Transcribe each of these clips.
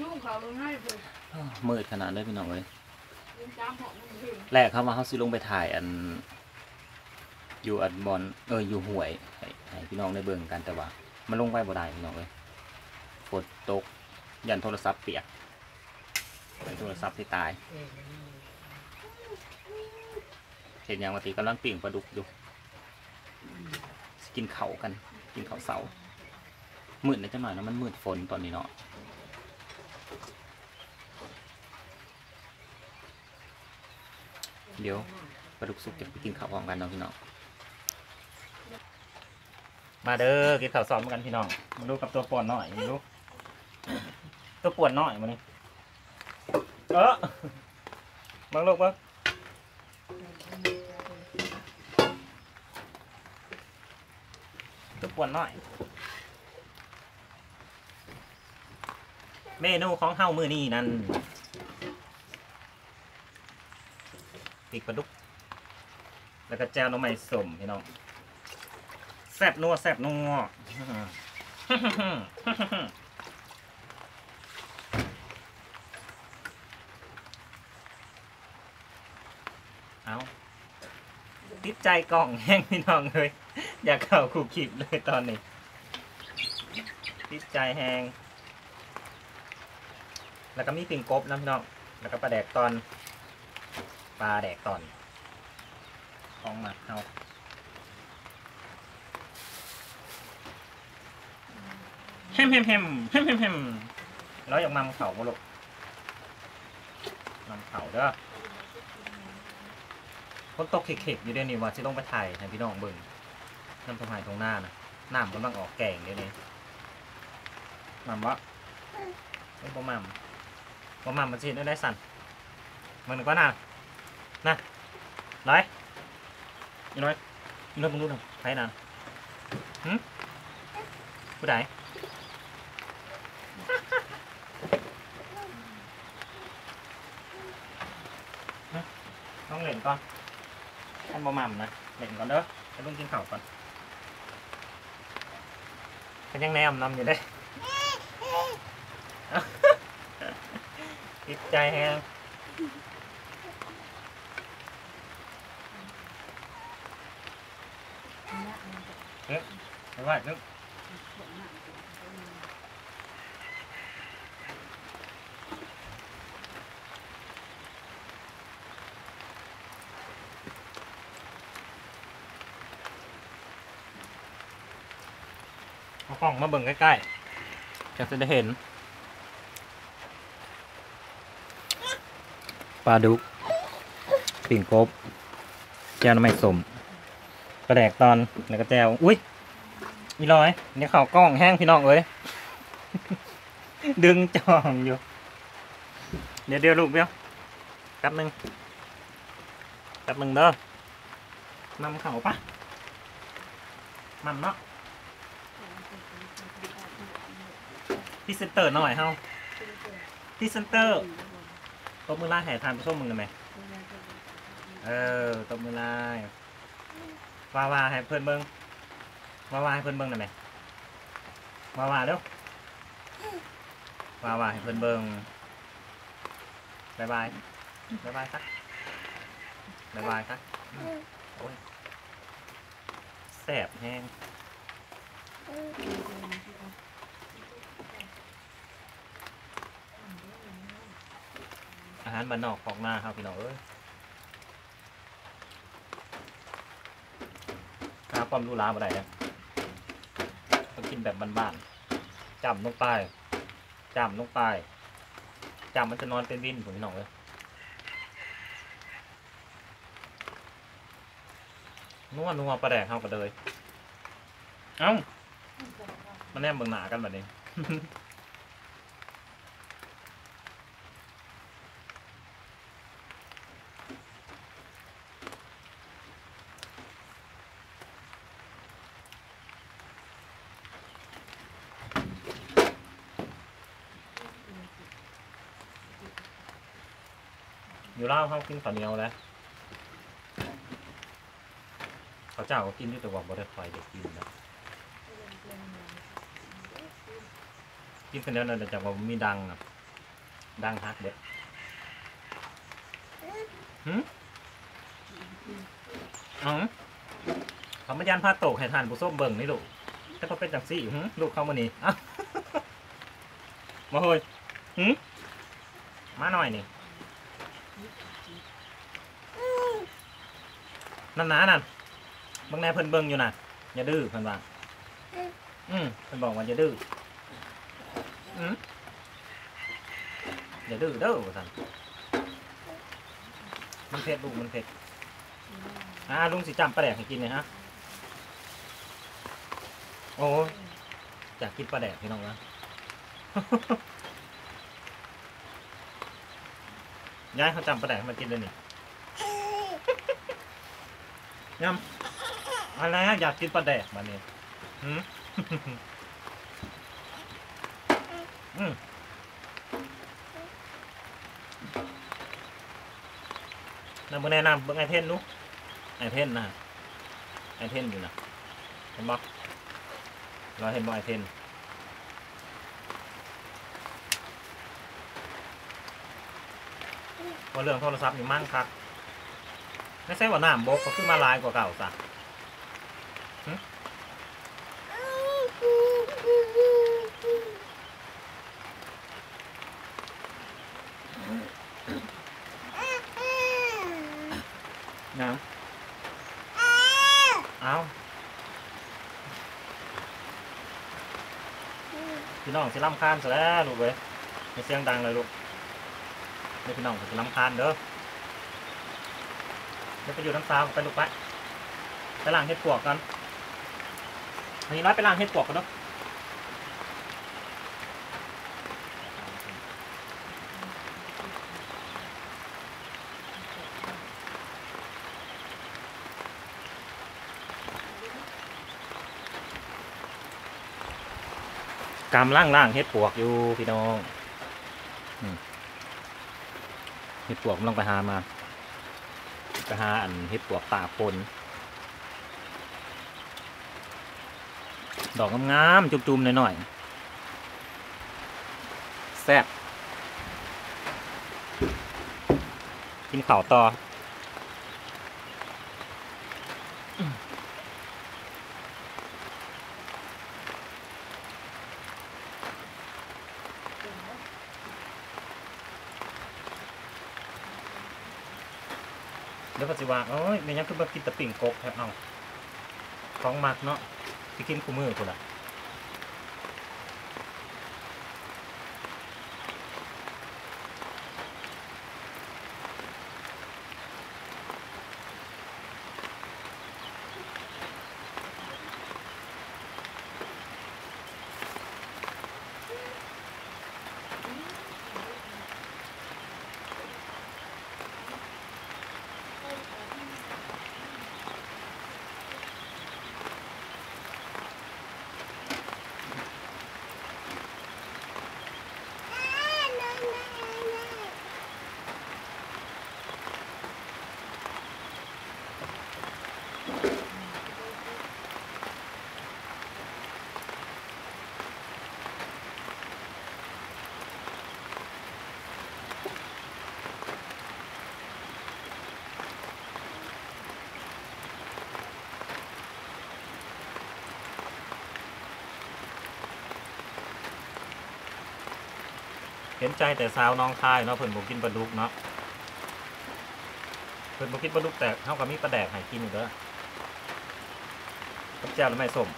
ยุ่งเขาลงให้เพิ่นอ้าวมืดขนาดเลยพี่น้องเลยยืนตามหอกมันเพิ่นแรกเขามาเขาสิลงไปถ่ายอัน อยู่อันบอลเอออยู่ห่วยให้ให้พี่น้องได้เบิ่งกันแต่ว่า มันลงไปบ่ได้พี่น้องเลยฝนตก ยันโทรศัพท์เปียกยันโทรศัพท์ที่ตายเห็นอย่างวันตีกำลังปิ่งปลาดุกอยู่สิกินเขาวกัน กินเขาวเสามืดนะจังหน่อยนะมันมืดฝนตอนนี้เนาะ เดี๋ยวปลาดุกสุกจะไปกินข้าวพร้อมกันเนาะพี่น้อง มาเด้อกินข้าวซ้อมกันพี่น้องมาดูกับตัวป่วนหน่อยมาดูตัวป่วนหน่อยมานี่เออมาลูกมาตัวป่วนหน่อย เมนูของเฮามือนี้นั่น ปีกปลาดุก แล้วก็แจ่วน้ำไม้สมพี่น้อง แซ่บนัวแซ่บนัวเอาติดใจกล่องแห้งพี่น้องเลย อยากเข้าคู่คลิปเลยตอนนี้ ติดใจแห้งแล้วก็มีปิ่งกบนะพี่น้อง แล้วก็ปลาแดกตอน ปลาแดกตอน ของหมักเอาแฮมแฮมแฮมแฮมแฮมแฮมแล้วอยากนำเขามาลูกนำเขาเด้อคนตกเข็กๆอยู่เดี๋ยวนี้ว่าจะต้องไปถ่ายให้พี่น้องเบิ่งน้ำตกหายตรงหน้านะน้ำกำลังออกแก่งเดี๋ยวนี้น้ำวะไม่บ่มัมบ่มัมมันสิได้ได้สั่นมันก็น่า นะร้อยอีน้อยอีน้อยมึงรู้หน่อยใครน่ะหึผู้ใดต้องเล่นก่อนท่านบ่มัมนะ เล่นก่อนเด้อให้ลุงกินข้าวเป็นยังแนมนำอยู่เด้ติดใจแฮงเฮ้ยไปไหวนึกเอากล้องมาเบิ่งใกล้ๆจะได้เห็น ปลาดุกปิ่งกบแจวน้ำไม่สม กระแดกตอนแล้วก็แจวอุ้ยมีรอยเนี่ยข่าวกล้องแห้งพี่น้องเอ้ยดึงจองอยู่ เดี๋ยวเดี๋ยวลูกเบี้ยวแป๊บหนึงแป๊บหนึงเด้อมัมเข่าปะมัมเนาะพี่เซนเตอร์หน่อยเฮาพี่เซนเตอร์ตบมือไล่แห่ทานไปส้มมึงกันไหมเออตบมือไล่ วาวาให้เพื่อนเบิ้งวาวาให้เพื่อนเบิ้งหน่อยไหมวาวาเร็ววาวาให้เพื่อนเบิ้งบายบายบายบายครับบายบายครับโอ้ยแสบแห้งอาหารบ้านนอกของหน้าครับพี่น้องเอ้ยหา ความรู้ล้าอะไรนะต้องกินแบบบ้านๆจำลงไปจำลงไปจำมันจะนอนเป็นวินผมพี่น้องเลยนัวนัวปลาแดกเข้ากันเลย เอ้ามันแนมเบิ่งหนากันแบบนี้ อยู่เล่าเขากินข้าวเหนียวแล้วเขาเจ้าก็กินด้วยแต่ว่าบ่ได้คอยเด็กกินนะกินข้าวเหนียวนั่นแต่จากว่ามีดังนะดังฮักเด็ดหืมอ๋อเขามายันพาโตกให้ทานผู้ส้มเบิ่งนี่ลูกแต่เขาเป็นจังซี่หืมลูกเข้ามานี่อะมาเฮ้ยหืมมาหน่อยนี่ นั่นนะนั่นเบิ่งแน่เพิ่นเบิ่งอยู่น่ะอย่าดื้อเพิ่นว่าอืมเพิ่นบอกว่าอย่าดื้ออืมอย่าดื้อเด้อว่าซั่นมันเผ็ดลูกมันเผ็ดอ่าลุงสิจำปลาแดกให้กินเลยฮะโอ้ยอยากกินปลาแดกพี่น้องนะย้ายเขาจำปลาแดกมากินเลยนี่ ยำอะไรนะอยากกินปลาแดกมาเนี่ยหืมอืมนำมาแนะนำเบิ่งไอเทนนุไอเทนนะไอเทนอยู่นะเห็นบ่เราเห็นบ่ไอเทนว่าเรื่องโทรศัพท์อยู่มั่งครับ ไม่ใช่ว่าน้ำบกก็ขึ้นมาลายกว่าเก่าสะหึน้ำเอาพี่น้องสิล่ำคานซะแล้วลูกเว้ยไม่เสียงดังเลยลูกเดี๋ยวพี่น้องผมจะลำคาญเด้อ เดี๋ยวไปอยู่น้ำตาไปลูกไปไปล้างเห็ดปวกกันอันนี้ร้อยไปล้างเห็ดปวกกันเนาะกำล่างล่างเห็ดปวกอยู่พี่น้องเห็ดปวกมันลองไปหามา ไปหาอันเห็ดปวกตาปนดอกงามๆจุ่มๆหน่อยๆแซ่บกินข่าวต่อ ดี๋ยวก็สิว่าเอ้ยแม่ยังคือมากินแตะปิ่งกบแทบเอาของมักเนาะที่กินคู่มือคนละ นใจแต่สาวน้องคายเนาะเพิ่นบ่กินปลาดุกเนาะเพิ่นบ่กินปลาดุกแต่เฮาก็มีปลาแดกให้กินอยู่เด้อกับแจ่วแล้วไม่ส้ม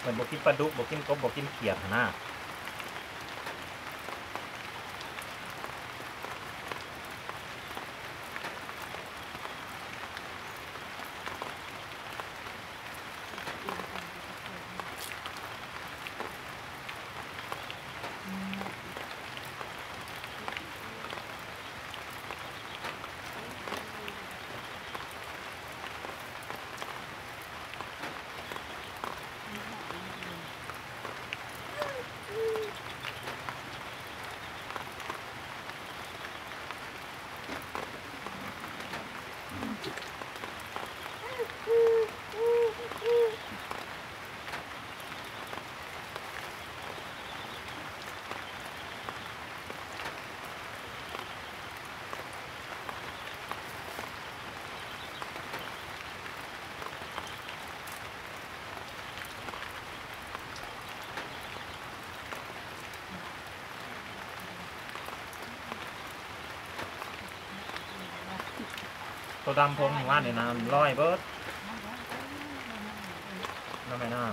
เพิ่นบ่กินปลาดุกบ่กินกบบ่กินเขียดหน้า ดำพงว่านในน้ำร้อยเบิร์ดน้ำไม่น่า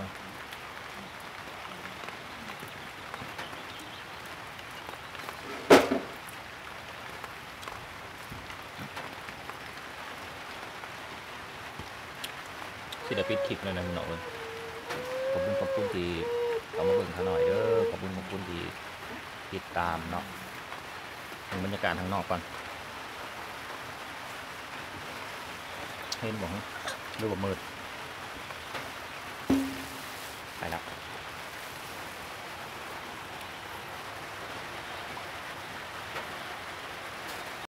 ที่เดี๋ยวปิดคลิปเลยนะพี่น้องเอ้ยขอบคุณขอบคุณที่เอามาเบิ่งเขาหน่อยเด้อขอบคุณขอบคุณที่ติดตามเนาะบรรยากาศข้างนอกก่อน เห็นบอกดูแบบมืดไปแล้ว